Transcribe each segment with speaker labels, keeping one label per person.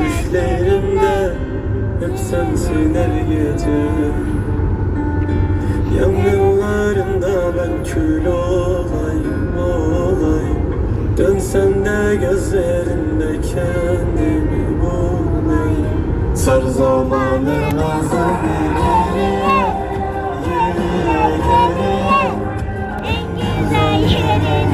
Speaker 1: Düşlerimde hep sensin her gece. Yangınlarında ben kül olayım olayım. Dönsen de gözlerinde kendimi bulayım. Sar zamanı nazarı geriye Geriye geriye En güzel yerine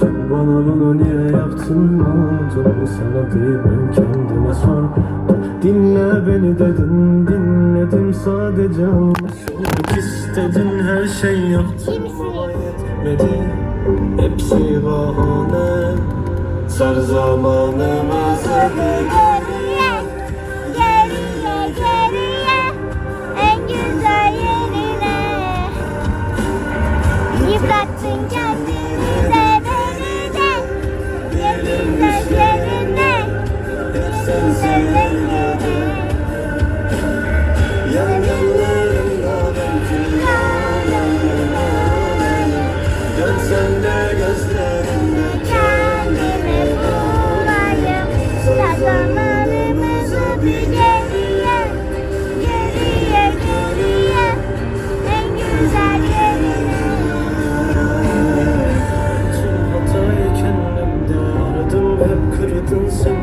Speaker 1: Sen bana bunu niye yaptın Bunu sana değil ben kendime sor. Dinle beni dedin dinledim sadece Olmak istedin. Her şey yaptın Ama yetmedi. Hepsi bahane. Sar zamanı mazede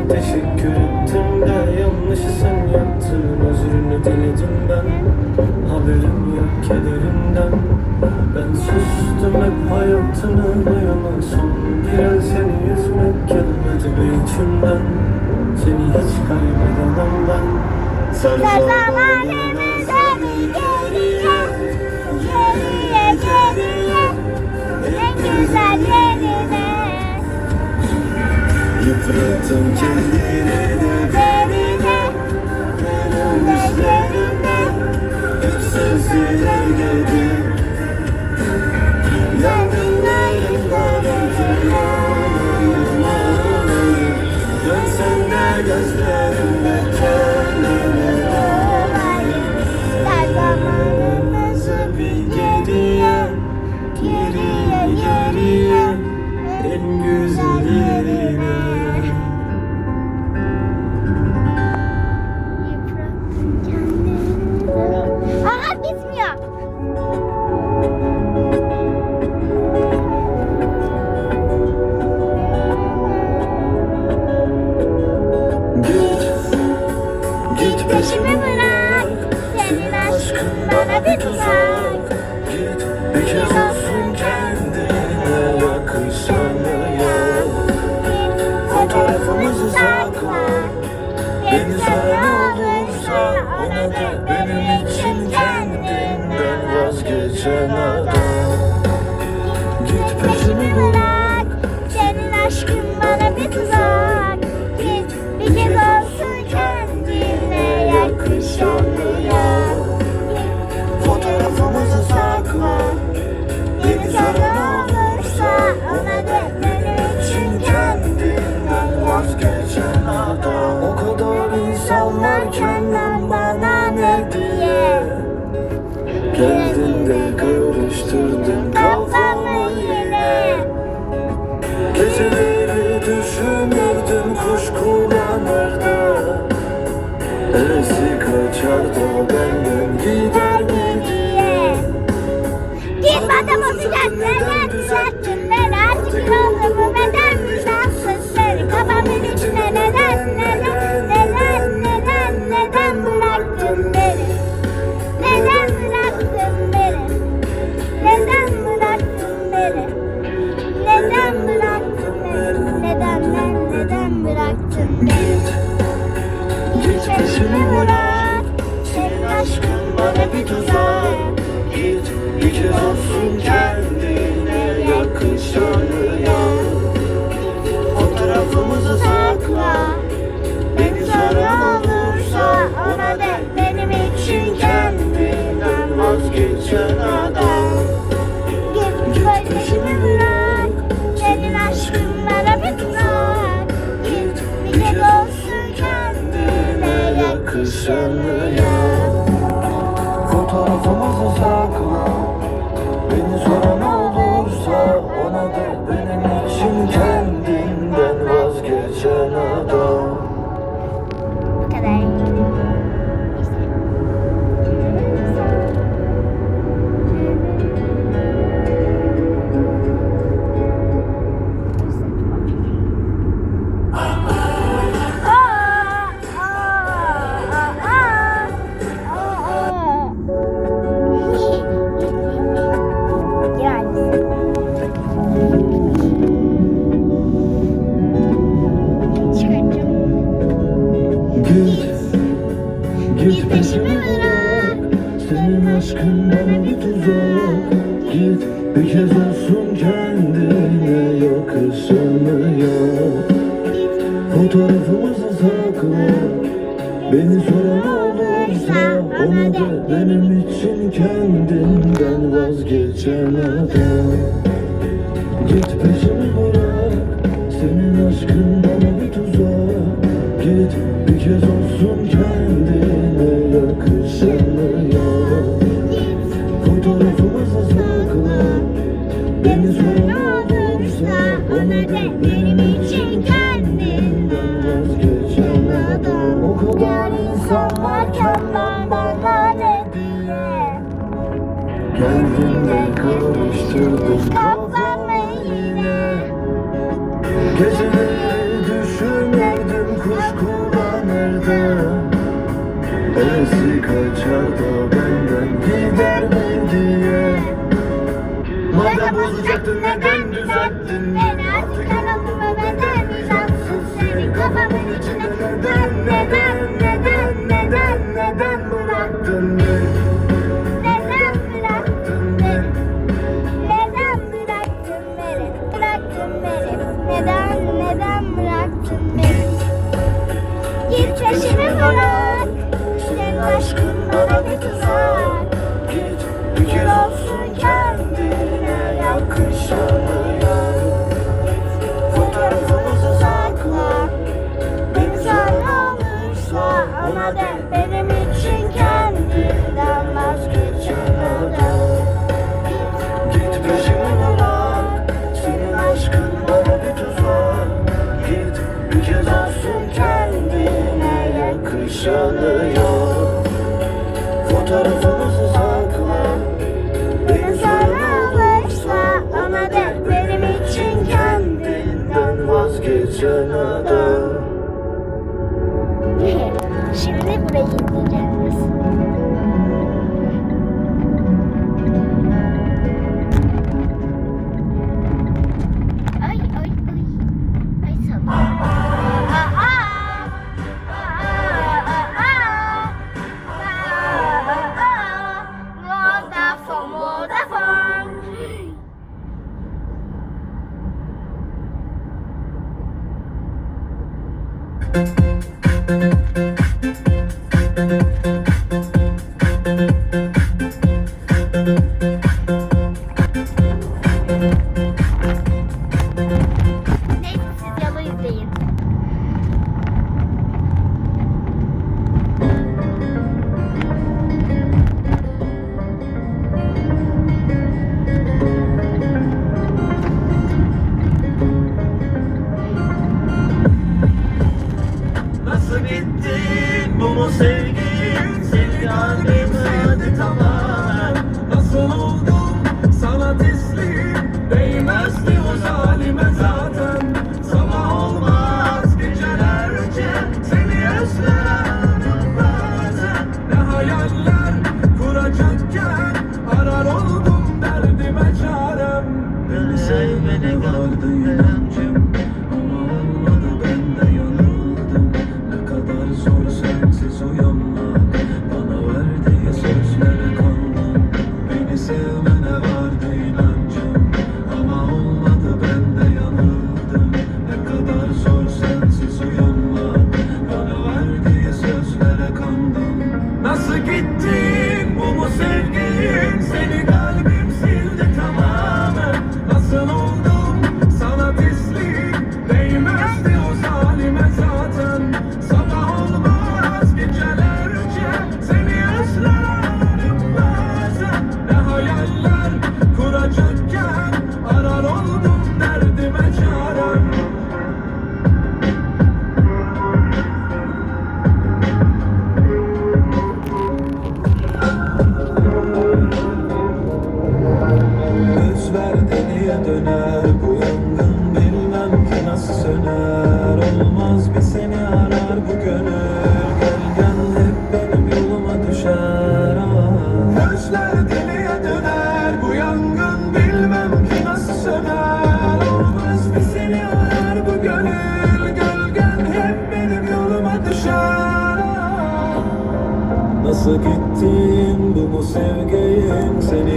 Speaker 1: Teşekkür ettim de yanlışı sen yaptın. Özrünü diledim ben. Haberim yok kederimden. Ben sustum hep hayatını duyaman Son. Giren seni yüzmek gelmedi be içimden. Seni hiç kaybedemem ben.
Speaker 2: Sen zamanı bize
Speaker 1: Bıraktım kendine. de
Speaker 2: kenara
Speaker 1: Git
Speaker 2: peşimi bırak Senin aşkın bana bir tuzak.
Speaker 1: bıraktın git
Speaker 2: Git peşimi bırak. Senin aşkın bana bir tuzak.
Speaker 1: Git bir kez olsun kendine yakın şöyle Fotoğrafımızı sakla.
Speaker 2: Beni soran olursa ona de. benim için kendinden
Speaker 1: vazgeçen adam
Speaker 2: Git, git peşimi bırak
Speaker 1: Beni soran olursa ona de benim için kendimden vazgeçemedim Git peşimi bırak senin aşkın bana bir tuzak. Git bir kez olsun Karıştırdım yine. Geceleri düşünürdüm kuş kullanırdı Eski kaçar benden gider diye? Madem bozacaktın neden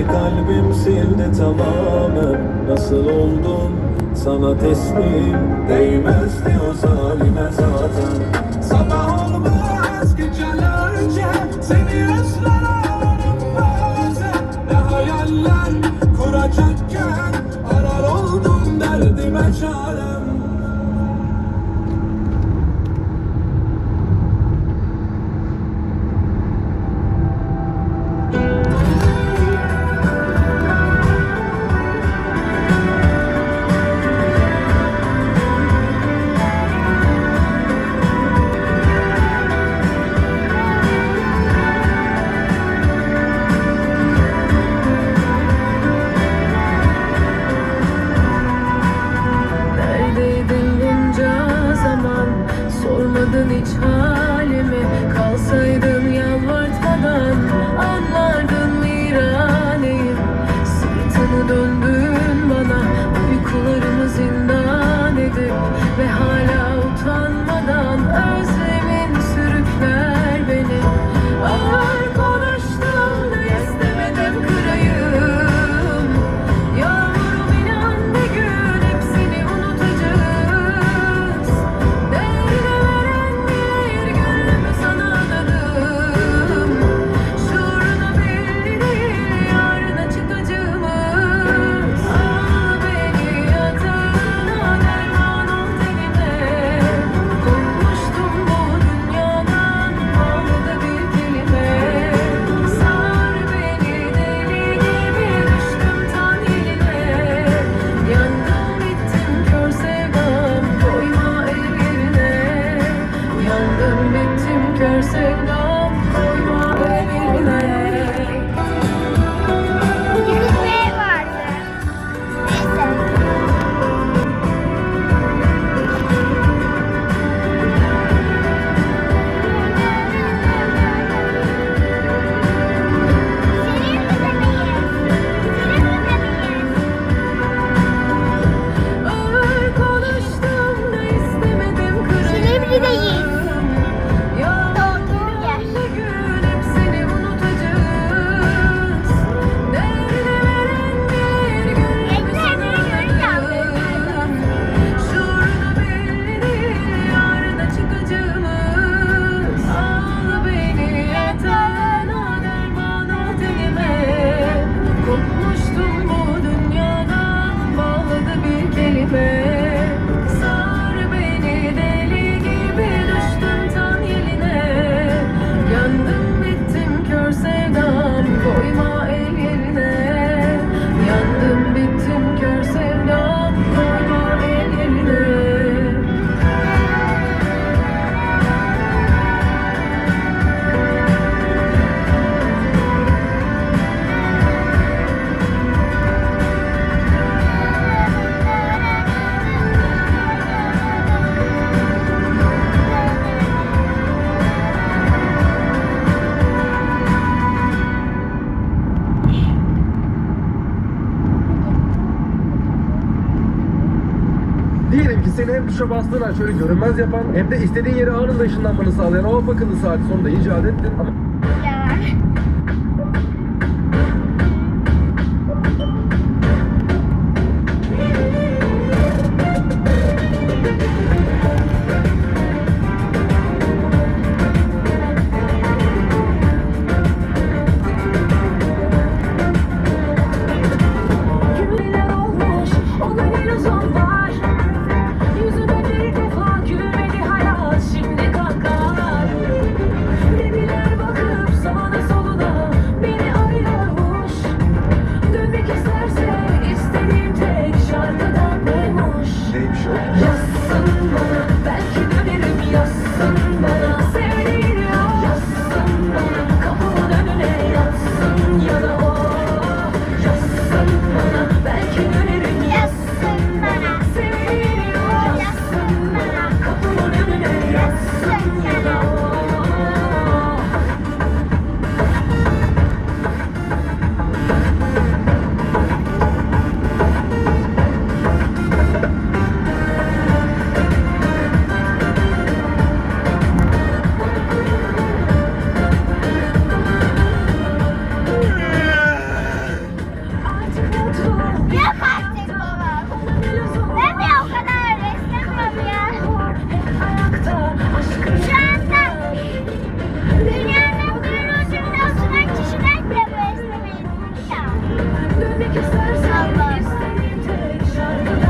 Speaker 3: kalbim sildi tamamen. Nasıl oldum sana teslim Değmezdi o zalime zaten.
Speaker 2: hem tuşa bastığın an şöyle görünmez yapan hem de istediğin yere anında ışınlanmanı sağlayan hava akıllı saat sonunda icat ettin. Ama